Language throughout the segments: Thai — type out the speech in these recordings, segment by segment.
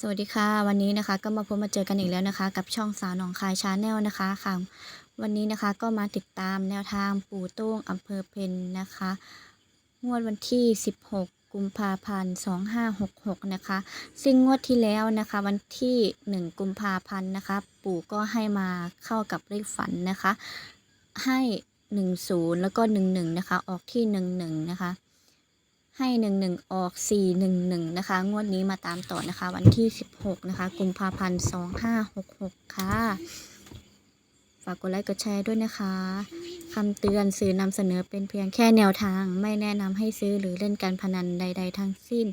สวัสดีค่ะ วันนี้นะคะก็มาพบมาเจอกันอีกแล้วนะคะ กับช่องสาวหนองคายชาแนลนะคะค่ะวันนี้นะคะก็มาติดตามแนวทางปู่โต้งอำเภอเพนนะคะงวดวันที่ 16 กุมภาพันธ์ 2566 นะคะ ซึ่งงวดที่แล้วนะคะวันที่ 1 กุมภาพันธ์นะคะ ปู่ก็ให้มาเข้ากับเลขฝันนะคะ ให้ 10 แล้วก็ 11 นะคะ ออกที่ 11 นะคะ ให้หนึ่งหนึ่งออกสี่หนึ่งหนึ่งนะคะ งวดนี้มาตามต่อนะคะ วันที่สิบหกนะคะ กุมภาพันธ์สองห้าหกหกค่ะ ฝากกดไลค์กดแชร์ด้วยนะคะคำเตือนสื่อนำเสนอเป็นเพียงแค่แนวทาง ไม่แนะนำให้ซื้อหรือเล่นการพนันใด ๆ ทั้งสิ้น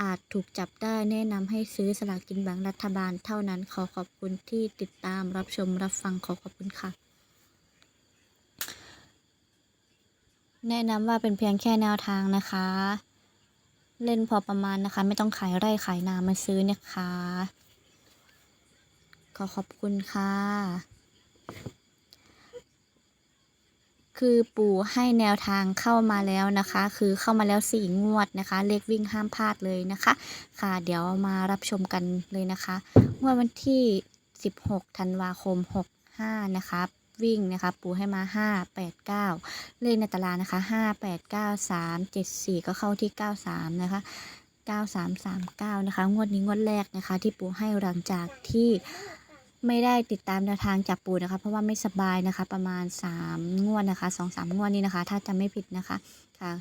อาจถูกจับได้แนะนำให้ซื้อสลากกินแบ่งรัฐบาลเท่านั้นขอขอบคุณที่ติดตามรับชมรับฟังขอขอบคุณค่ะ แนะนำว่าเป็นเพียงแค่แนวทางนะคะ เล่นพอประมาณนะคะ ไม่ต้องขายไร่ขายนามาซื้อนะคะ ขอขอบคุณค่ะ คือปู่ให้แนวทางเข้ามาแล้วนะคะ คือเข้ามาแล้วสี่งวดนะคะ เลขวิ่งห้ามพลาดเลยนะคะ ค่ะเดี๋ยวมารับชมกันเลยนะคะงวดวันที่ 16ธันวาคม 65 นะคะ วิ่งนะคะ ปูให้มา 5 8 9 เลขในตารางนะคะ 5 8 9 3 7 4 ก็เข้าที่ 93 นะคะ 9339 นะคะ งวดนี้งวดแรกนะคะ ที่ปูให้หลังจากที่ไม่ได้ติดตามแนวทางจากปูนะคะ เพราะว่าไม่สบายนะคะ ประมาณ 3 งวดนะคะ 2-3 งวดนี้นะคะ ถ้าจำไม่ผิดนะคะค่ะ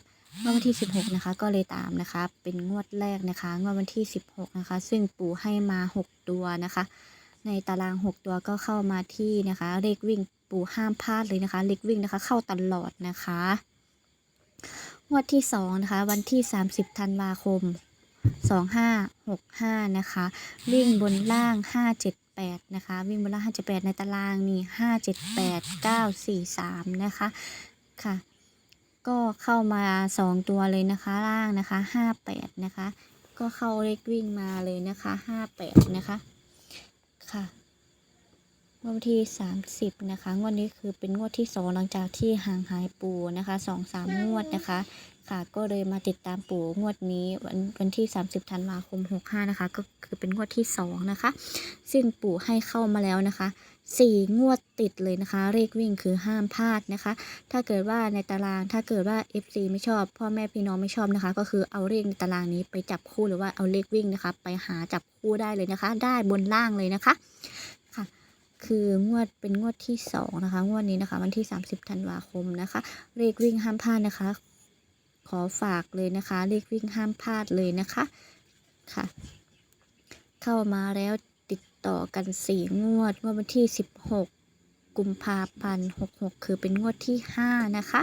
งวดวันที่ 16 นะคะ ก็เลยตามนะคะ เป็นงวดแรกนะคะ งวดวันที่ 16 นะคะ ซึ่งปูให้มา 6 ตัวนะคะ ในตาราง 6 ตัวก็เข้ามาที่นะคะ เลขวิ่ง ปู่ห้ามพลาดเลยนะคะ เลขวิ่งนะคะ เข้าตลอดนะคะงวดที่ 2 นะคะ วันที่ 30 ธันวาคม 2565 นะคะ วิ่งบนล่าง 578 นะคะ วิ่งบนล่าง 578 ในตารางนี่578 943 นะคะ ค่ะ ก็เข้ามา 2 ตัวเลยนะคะ ล่างนะคะ 58 นะคะ ก็เข้าเลขวิ่งมาเลยนะคะ 58 นะคะ ค่ะ งวดวันที่ 30 นะคะ งวดนี้คือเป็นงวดที่ 2 หลังจากที่ห่างหายปู่นะคะ2-3งวดนะคะ ค่ะก็เลยมาติดตามปู่งวดนี้วันวันที่ 30ธันวาคม 65 นะคะ ก็คือเป็นงวดที่ 2 นะคะ ซึ่งปู่ให้เข้ามาแล้วนะคะ 4 งวดติดเลยนะคะ เลขวิ่งคือห้ามพลาดนะคะ ถ้าเกิดว่าในตารางถ้าเกิดว่า FC ไม่ชอบ พ่อแม่พี่น้องไม่ชอบนะคะ ก็คือเอาเลขในตารางนี้ไปจับคู่หรือว่าเอาเลขวิ่งนะคะ ไปหาจับคู่ได้เลยนะคะ ได้บนล่างเลยนะคะ คืองวดเป็นงวดที่สองนะคะ งวดนี้นะคะ วันที่ 30ธันวาคมนะคะเลขวิ่งห้ามพลาดนะคะ ขอฝากเลยนะคะเลขวิ่งห้ามพลาดเลยนะคะค่ะ เข้ามาแล้วติดต่อกันสี่งวดงวดวันที่ 16 กุมภาพันธ์66 คือเป็นงวดที่ 5 นะคะ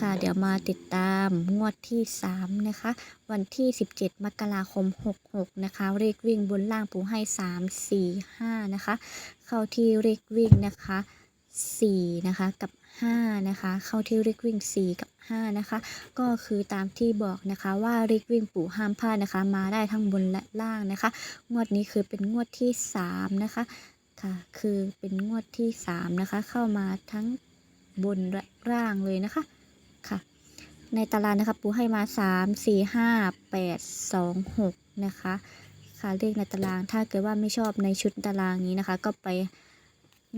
ค่ะ เดี๋ยวมาติดตามงวดที่ 3 นะคะ วันที่ 17 มกราคม 66 นะคะ เลขวิ่งบนล่างปูให้ 3 4 5 นะคะ เข้าที่เลขวิ่งนะคะ 4 นะคะ กับ 5 นะคะ เข้าที่เลขวิ่ง 4 กับ 5 นะคะ ก็คือตามที่บอกนะคะว่าเลขวิ่งปู่ห้ามพลาดนะคะ มาได้ทั้งบนและล่างนะคะ งวดนี้คือเป็นงวดที่ 3 นะคะ ค่ะ คือเป็นงวดที่ 3 นะคะ เข้ามาทั้งบนและล่างเลยนะคะ ค่ะ ในตารางนะคะปูให้มา 3 4 5 8 2 6 นะคะ ค่ะเลขในตารางถ้าเกิดว่าไม่ชอบในชุดตารางนี้นะคะ ก็ไป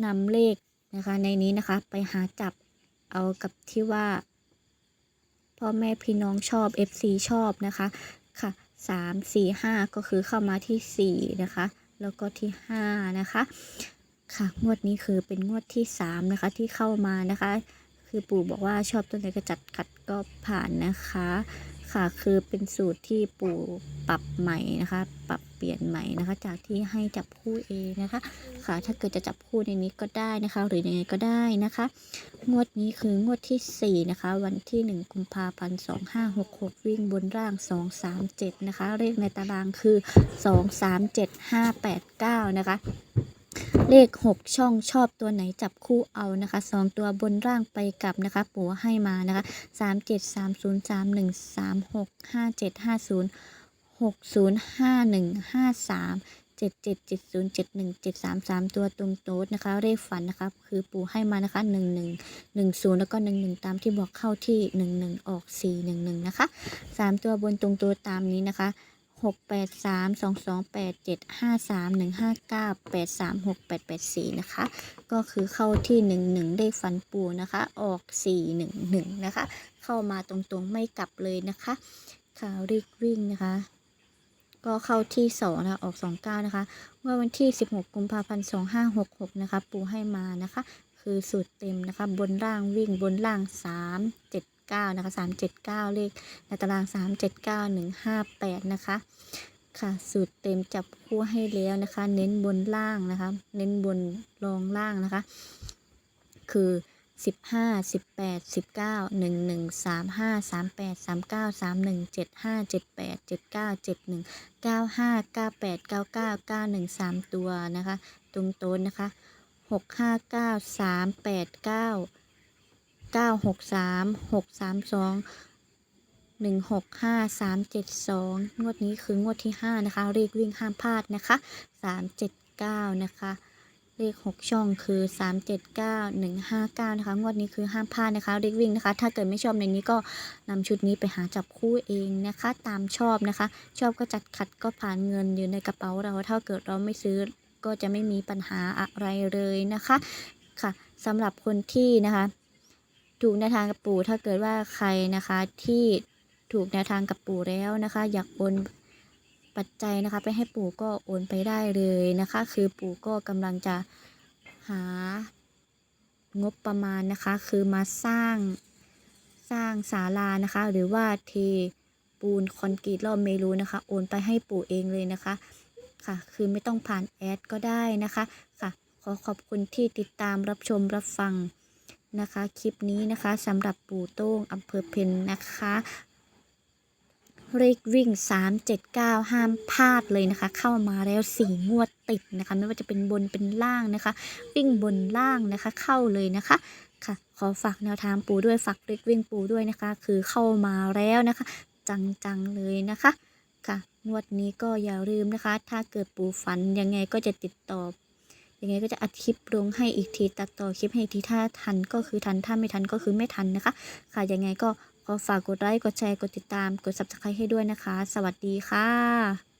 นำเลขนะคะในนี้นะคะไปหาจับเอากับที่ว่าพ่อแม่พี่น้องชอบ FC ชอบนะคะค่ะ 3 4 5 ก็คือเข้ามาที่ 4 นะคะ แล้วก็ที่ 5 นะคะ ค่ะ งวดนี้คือเป็นงวดที่ 3 นะคะที่เข้ามานะคะ คือปู่บอกว่าชอบตัวไหนก็จัดขัดก็ผ่านนะคะ ค่ะคือเป็นสูตรที่ปู่ปรับใหม่นะคะ ปรับเปลี่ยนใหม่นะคะ จากที่ให้จับคู่เองนะคะ ค่ะถ้าเกิดจะจับคู่ในนี้ก็ได้นะคะ หรือยังไงก็ได้นะคะ งวดนี้คืองวดที่4นะคะ วันที่ 1 กุมภาพันธ์2566 วิ่งบนร่าง 237 นะคะเลขในตารางคือ 237589 นะคะ เลข 6 ช่องชอบตัวไหนจับคู่เอานะคะ 2 ตัวบนร่างไปกลับนะคะปู่ให้มานะคะ 3 7 3 0 3 1 3 6 5 7 5 0 6 0 5 1 5 3 7 7 7 0 7 1 7 3 3 ตัวตรงโต๊ดนะคะ เลขฝันนะคะคือปู่ให้มานะคะ 1 1 1 0 แล้วก็ 1 1 ตามที่บอกเข้าที่ 1 1 ออก 4 1 1 นะคะ 3 ตัวบนตรงโตัวตามนี้นะคะ หกแปดสามสองสองแปดเจ็ดห้าสามหนึ่งห้าเก้าแปดสามหกแปดแปดสี่นะคะ ก็คือเข้าที่หนึ่งหนึ่งได้ฟันปูนะคะ ออกสี่หนึ่งหนึ่งนะคะ เข้ามาตรงๆไม่กลับเลยนะคะข่าวริกวิ่งนะคะ ก็เข้าที่สองนะคะออกสองเก้านะคะเมื่อวันที่16กุมภาพันธ์2566นะคะ ปูให้มานะคะ คือสูตรเต็มนะคะบนล่างวิ่งบนล่าง 3 7 9นะคะ379 เลขในตาราง 379 158 นะคะ ค่ะสูตรเต็มจับคู่ให้แล้วนะคะ เน้นบนล่างนะคะ เน้นบนรองล่างนะคะ คือ15 18 19 11 35 38 39 31 75 78 79 71 95 98 99 91 3ตัวนะคะ ตรงโต้นนะคะ 659 389 963 632 165 372งหนึ่งหกห้าสามเจ็ดสองงวดนี้คืองวดที่5นะคะเลขวิ่งห้ามพลาดนะคะ379นะคะเลข 6 ช่องคือ 379 159 นะคะ งวดนี้คือห้ามพลาดนะคะเลขวิ่งนะคะ ถ้าเกิดไม่ชอบในนี้ก็นำชุดนี้ไปหาจับคู่เองนะคะ ตามชอบนะคะ ชอบก็จัดขัดก็ผ่านเงินอยู่ในกระเป๋าเรา ถ้าเกิดเราไม่ซื้อ ก็จะไม่มีปัญหาอะไรเลยนะคะค่ะสำหรับคนที่นะคะถูกแนวทางกับปู่ถ้าเกิดว่าใครนะคะที่ถูกแนวทางกับปู่แล้วนะคะ อยากโอนปัจจัยนะคะ ไปให้ปู่ก็โอนไปได้เลยนะคะ คือปู่ก็กำลังจะหางบประมาณนะคะ คือมาสร้างสร้างศาลานะคะ หรือว่าเทปูนคอนกรีตรอบเมรูนะคะ โอนไปให้ปู่เองเลยนะคะ ค่ะ คือไม่ต้องผ่านแอดก็ได้นะคะค่ะ ขอขอบคุณที่ติดตามรับชมรับฟังนะคะ คลิปนี้นะคะสำหรับปู่โต้งอำเภอเพนนะคะเลขวิ่ง 379 ห้ามพลาดเลยนะคะ เข้ามาแล้วสี่งวดติดนะคะ ไม่ว่าจะเป็นบนเป็นล่างนะคะ วิ่งบนล่างนะคะ เข้าเลยนะคะค่ะ ขอฝากแนวทางปูด้วยฝากเลขวิ่งปูด้วยนะคะ คือเข้ามาแล้วนะคะ จังๆเลยนะคะค่ะ งวดนี้ก็อย่าลืมนะคะ ถ้าเกิดปูฝันยังไงก็จะติดต่อ ยังไงก็จะอัดคลิปลงให้อีกที ตัดต่อคลิปให้อีกที ถ้าทันก็คือทัน ถ้าไม่ทันก็คือไม่ทันนะคะ ค่ะยังไงก็ขอฝากกดไลค์ กดแชร์ กดติดตาม กด subscribe ให้ด้วยนะคะ สวัสดีค่ะ